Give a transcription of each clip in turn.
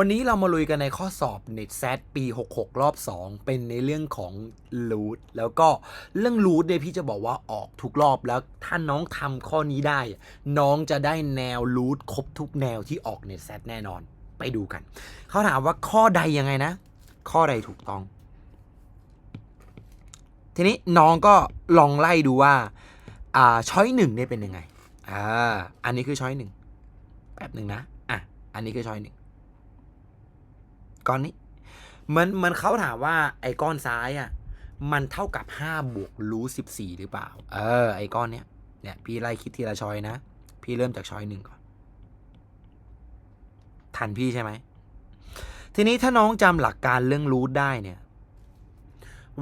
วันนี้เรามาลุยกันในข้อสอบ n e t s a t ปี 66 รอบ 2 เป็นในเรื่องของ root แล้วก็เรื่อง root เนี่ยพี่จะบอกว่าออกทุกรอบแล้วถ้าน้องทำข้อนี้ได้ น้องจะได้แนว root ครบทุกแนวที่ออก n e t s a t แน่นอนไปดูกัน เขาถามว่าข้อใดยังไงนะ ข้อใดถูกต้อง ทีนี้น้องก็ลองไล่ดูว่าอ่าช้อยหนึ่งเนี่ยเป็นยังไงอ่าอันนี้คือช้อยหนึ่งแบบหนึ่งนะอะอันนี้คือช้อยหนึ่ง ก้อนนี้มือนมือนเขาถามว่าไอ้ก้อนซ้ายอะมันเท่ากับ5บวกรูทสิบสี่หรือเปล่า เออ ไอ้ก้อนเนี้ยเนี่ยพี่ไล่คิดทีละชอยนะ พี่เริ่มจากชอยหนึ่งก่อน ทันพี่ใช่ไหม ทีนี้ถ้าน้องจำหลักการเรื่องรูทได้เนี่ย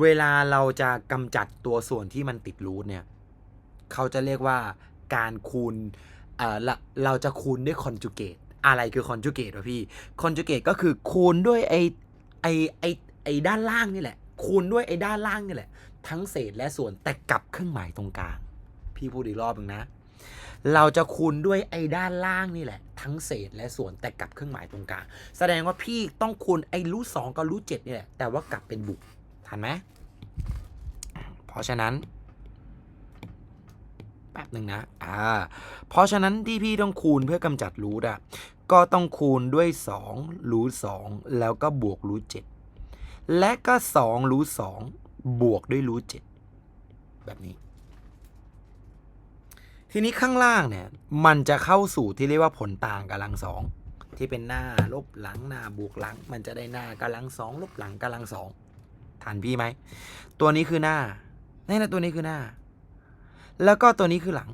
เวลาเราจะกำจัดตัวส่วนที่มันติดรูทเนี่ย เขาจะเรียกว่าการคูณเอ่อเราจะคูณด้วยคอนจูเกต อะไรคือคอนจูเกตวะพี่คอนจูเกตก็คือคูณด้วยไอไอไอไอด้านล่างนี่แหละ คูณด้วยไอด้านล่างนี่แหละ ทั้งเศษและส่วนแต่กลับเครื่องหมายตรงกลาง พี่พูดอีกรอบหนึงนะ เราจะคูณด้วยไอ้ด้านล่างนี่แหละ ทั้งเศษและส่วนแต่กลับเครื่องหมายตรงกลาง แสดงว่าพี่ต้องคูณไอ้รูทสองกับรูทเจ็ดนี่แหละ แต่ว่ากลับเป็นบุกทันไหมเพราะฉะนั้นแป๊บหนึ่งนะ อ่า เพราะฉะนั้นที่พี่ต้องคูณเพื่อกำจัดรูทอะ ก็ต้องคูณด้วย 2 รูท2แล้วก็บวกรูท7และก็ 2 รูท2บวกด้วยรูท7แบบนี้ ทีนี้ข้างล่างเนี่ย มันจะเข้าสู่ที่เรียกว่าผลต่างกำลังสองที่เป็นหน้าลบหลังหน้าบวกหลัง มันจะได้หน้ากำลังสองลบหลังกำลังสองทันพี่ไหม ตัวนี้คือหน้านี่นะตัวนี้คือหน้า แล้วก็ตัวนี้คือหลัง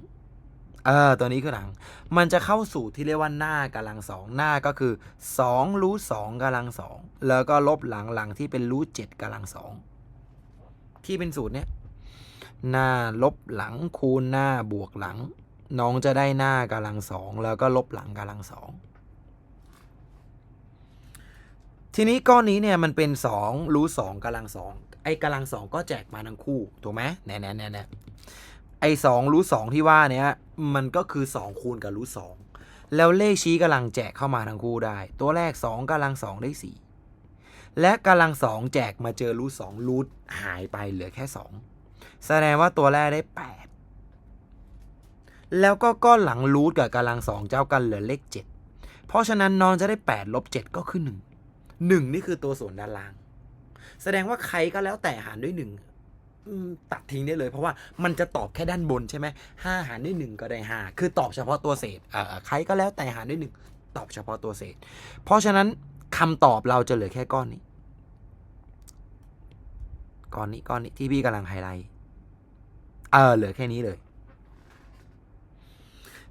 เออตัวนี้คือหลัง มันจะเข้าสู่ที่เรียกว่าหน้ากำลังสองหน้าก็คือ2รูทสองกำลังสองแล้วก็ลบหลังหลังที่เป็นรูทเจ็ดกำลังสองที่เป็นสูตรเนี้ยหน้าลบหลังคูณหน้าบวกหลัง น้องจะได้หน้ากำลังสองแล้วก็ลบหลังกำลังสองทีนี้ก้อนนี้เนี่ยมันเป็น2รูทสองกำลังสองไอ้กำลังสองก็แจกมาทั้งคู่ถูกไหมแน่แน่แน่แน่ ไอ้สองรูทสองที่ว่าเนี้ยมันก็คือสองคูณกับรูทสองแล้วเลขชี้กำลังแจกเข้ามาทั้งคู่ได้ ตัวแรกสองกำลังสองได้สี่และกำลังสองแจกมาเจอรูทสองรูทหายไปเหลือแค่สองแสดงว่าตัวแรกได้แปดแล้วก็ก้อนหลังรูทกับกำลังสองเจ้ากันเหลือเลขเจ็ดเพราะฉะนั้นน้องจะได้แปดลบเจ็ดก็คือหนึ่งหนึ่งนี่คือตัวส่วนด้านล่าง แสดงว่าใครก็แล้วแต่หารด้วยหนึ่ง ตัดทิ้งได้เลย เพราะว่ามันจะตอบแค่ด้านบนใช่ไหมห้าหารด้วยหนึ่งก็ได้ห้าคือตอบเฉพาะตัวเศษอ่าใครก็แล้วแต่หารด้วยหนึ่งตอบเฉพาะตัวเศษ เพราะฉะนั้นคำตอบเราจะเหลือแค่ก้อนนี้ ก้อนนี้ก้อนนี้ที่พี่กำลังไฮไลท์เออเหลือแค่นี้เลย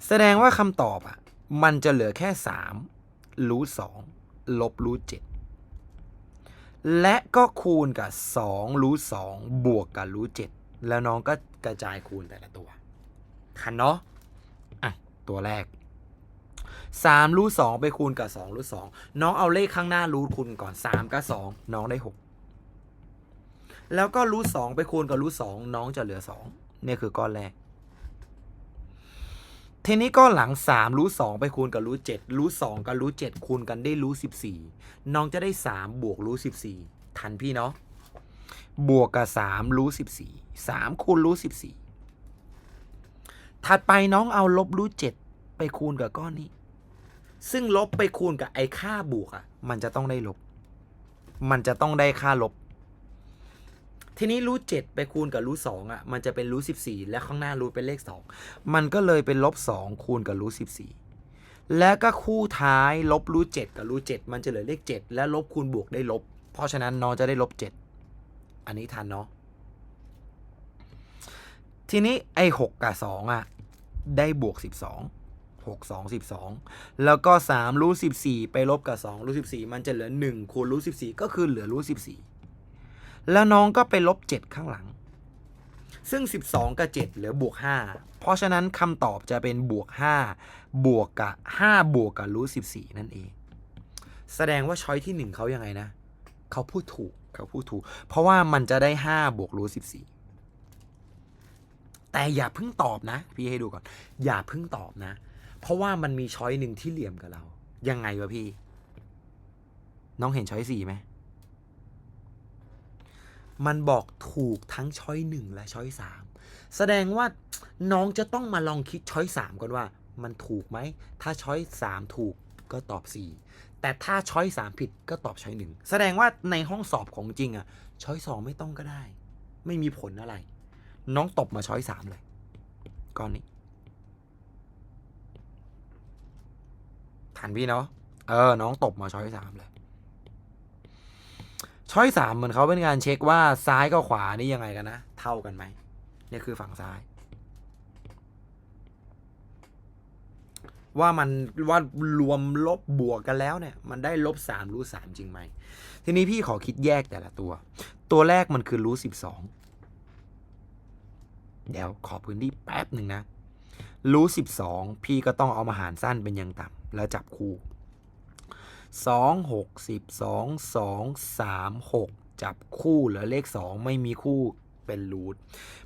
แสดงว่าคำตอบอะ มันจะเหลือแค่สามรูทสองลบรูทเจ็ด และก็คูณกับ 2 รูท2บวกกับรูท7แล้วน้องก็กระจายคูณแต่ละตัวทันเนาะอะตัวแรก 3 รูท2ไปคูณกับ 2 รูท2น้องเอาเลขข้างหน้ารูทคูณก่อน 3 กับ 2 น้องได้ 6 แล้วก็รูท2ไปคูณกับรูท2 น้องจะเหลือ 2 เนี่ยคือก้อนแรก ทีนี้ก้อนหลัง 3 รูท2ไปคูณกับรูท7รูท2กับรูท7คูณกันได้รูท14 น้องจะได้ 3 บวกรูท14 ทันพี่เนาะบวกกับ 3 รูท14 3 คูณรูท14 ถัดไปน้องเอาลบรูท7ไปคูณกับก้อนนี้ ซึ่งลบไปคูณกับไอ้ค่าบวกอะ่ะ มันจะต้องได้ลบ มันจะต้องได้ค่าลบ ทีนี้รูทเจ็ดไปคูณกับรูทสองอะมันจะเป็นรูทสิบสี่และข้างหน้ารูทเป็นเลขสองมันก็เลยเป็นลบสองคูณกับรูทสิบสี่แล้วก็คู่ท้ายลบรูทเจ็ดกับรูทเจ็ดมันจะเหลือเลขเจ็ดและลบคูณบวกได้ลบ เพราะฉะนั้นน้องจะได้ลบเจ็ดอันนี้ทันเนาะทีนี้ไอ้หกกับสองอะได้บวกสิบสองหกสองสิบสองแล้วก็สามรูทสิบสี่ไปลบกับสองรูทสิบสี่มันจะเหลือหนึ่งคูณรูทสิบสี่ก็คือเหลือรูทสิบสี่ แล้วน้องก็ไปลบ 7 ข้างหลัง ซึ่ง 12 กับ 7 เหลือบวก 5 เพราะฉะนั้นคำตอบจะเป็นบวก 5 บวกกับ 5 บวกกับรูท14 นั่นเอง แสดงว่าช้อยที่ 1เขายังไงนะ เขาพูดถูกเขาพูดถูก เพราะว่ามันจะได้ 5 บวกรูท14 แต่อย่าเพิ่งตอบนะ พี่ให้ดูก่อน อย่าเพิ่งตอบนะ เพราะว่ามันมีช้อยหนึ่งที่เหลี่ยมกับเรา ยังไงวะพี่ น้องเห็นช้อยสี่ไหม มันบอกถูกทั้งช้อยหนึ่งและช้อยสามแสดงว่าน้องจะต้องมาลองคิดช้อยสามก่อนว่า มันถูกไหม ถ้าช้อยสามถูกก็ตอบสี่แต่ถ้าช้อยสามผิดก็ตอบช้อยหนึ่งแสดงว่าในห้องสอบของจริงอะช้อยสองไม่ต้องก็ได้ ไม่มีผลอะไร น้องตบมาช้อยสามเลยก้อนนี้ทันพี่เนาะเออ น้องตบมาช้อยสามเลย ช้อยสามเหมือนเขาเป็นการเช็คว่าซ้ายกับขวานี่ยังไงกันนะ เท่ากันไหมนี่คือฝั่งซ้าย ว่ามันว่ารวมลบบวกกันแล้วเนี่ย มันได้ลบสามรูทสามจริงไหม ทีนี้พี่ขอคิดแยกแต่ละตัว ตัวแรกมันคือรูทสิบสองเดี๋ยวขอพื้นที่แป๊บหนึ่งนะรูทสิบสองพี่ก็ต้องเอามาหารสั้นเป็นยังต่ำแล้วจับคู่ 2 6 12 2 3 6 จับคู่เหลือเลข 2 ไม่มีคู่เป็นรูท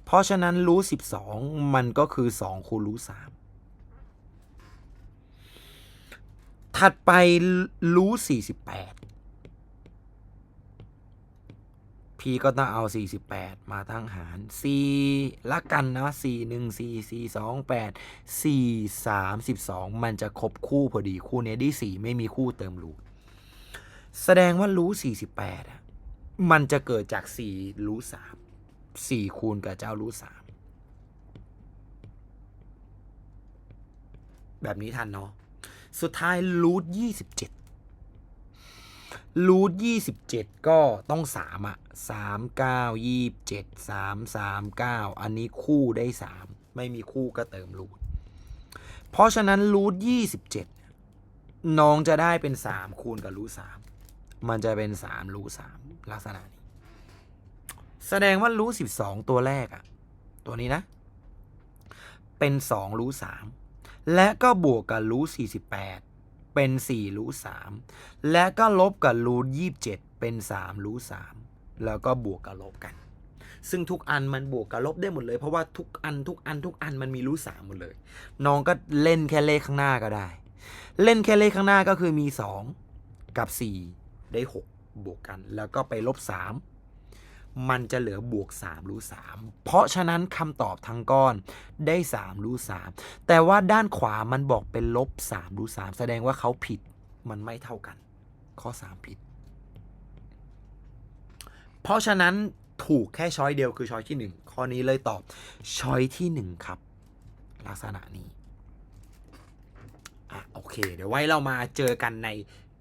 เพราะฉะนั้นรูท12 มันก็คือ 2 คูณรูท3ถัดไปรูท48 พี่ก็ต้องเอา 48 มาทั้งหาร4ละกันนะ4 1 4 4 2 8 4 3 12มันจะครบคู่พอดีคู่เนี้ได้4ไม่มีคู่เติมรูทแสดงว่ารูท48อะมันจะเกิดจาก 4 รูท3 4 คูณกับเจ้ารูท3แบบนี้ทันเนาะสุดท้ายรูท27 รูทยี่สิบเจ็ดก็ต้องสามอะสามเก้ายี่บเจ็ดสามสามเก้าอันนี้คู่ได้สามไม่มีคู่ก็เติมรูทเพราะฉะนั้นรูทยี่สิบเจ็ดน้องจะได้เป็นสามคูณกับรูทสามมันจะเป็นสามรูทสามลักษณะนี้ แสดงว่ารูทสิบสองตัวแรกอะ ตัวนี้นะ เป็นสองรูทสามและก็บวกกับรูทสี่สิบแปด เป็น 4 รูท3และก็ลบกับรูท27เป็น 3 รูท3แล้วก็บวกกับลบกัน ซึ่งทุกอันมันบวกกับลบได้หมดเลย เพราะว่าทุกอันทุกอันทุกอันมันมีรูท3หมดเลย น้องก็เล่นแค่เลขข้างหน้าก็ได้ เล่นแค่เลขข้างหน้าก็คือมี 2 กับ 4 ได้ 6 บวกกัน แล้วก็ไปลบ 3 มันจะเหลือบวก 3 รูท3เพราะฉะนั้นคำตอบทั้งก้อนได้ 3 รูท3แต่ว่าด้านขวามันบอกเป็นลบ 3 รูท3แสดงว่าเขาผิดมันไม่เท่ากัน ข้อ 3 ผิด เพราะฉะนั้นถูกแค่ช้อยเดียวคือช้อยที่ 1 ข้อนี้เลยตอบช้อยที่ 1 ครับ ลักษณะนี้อะโอเค เดี๋ยวไว้เรามาเจอกันใน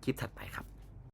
คลิปถัดไปครับ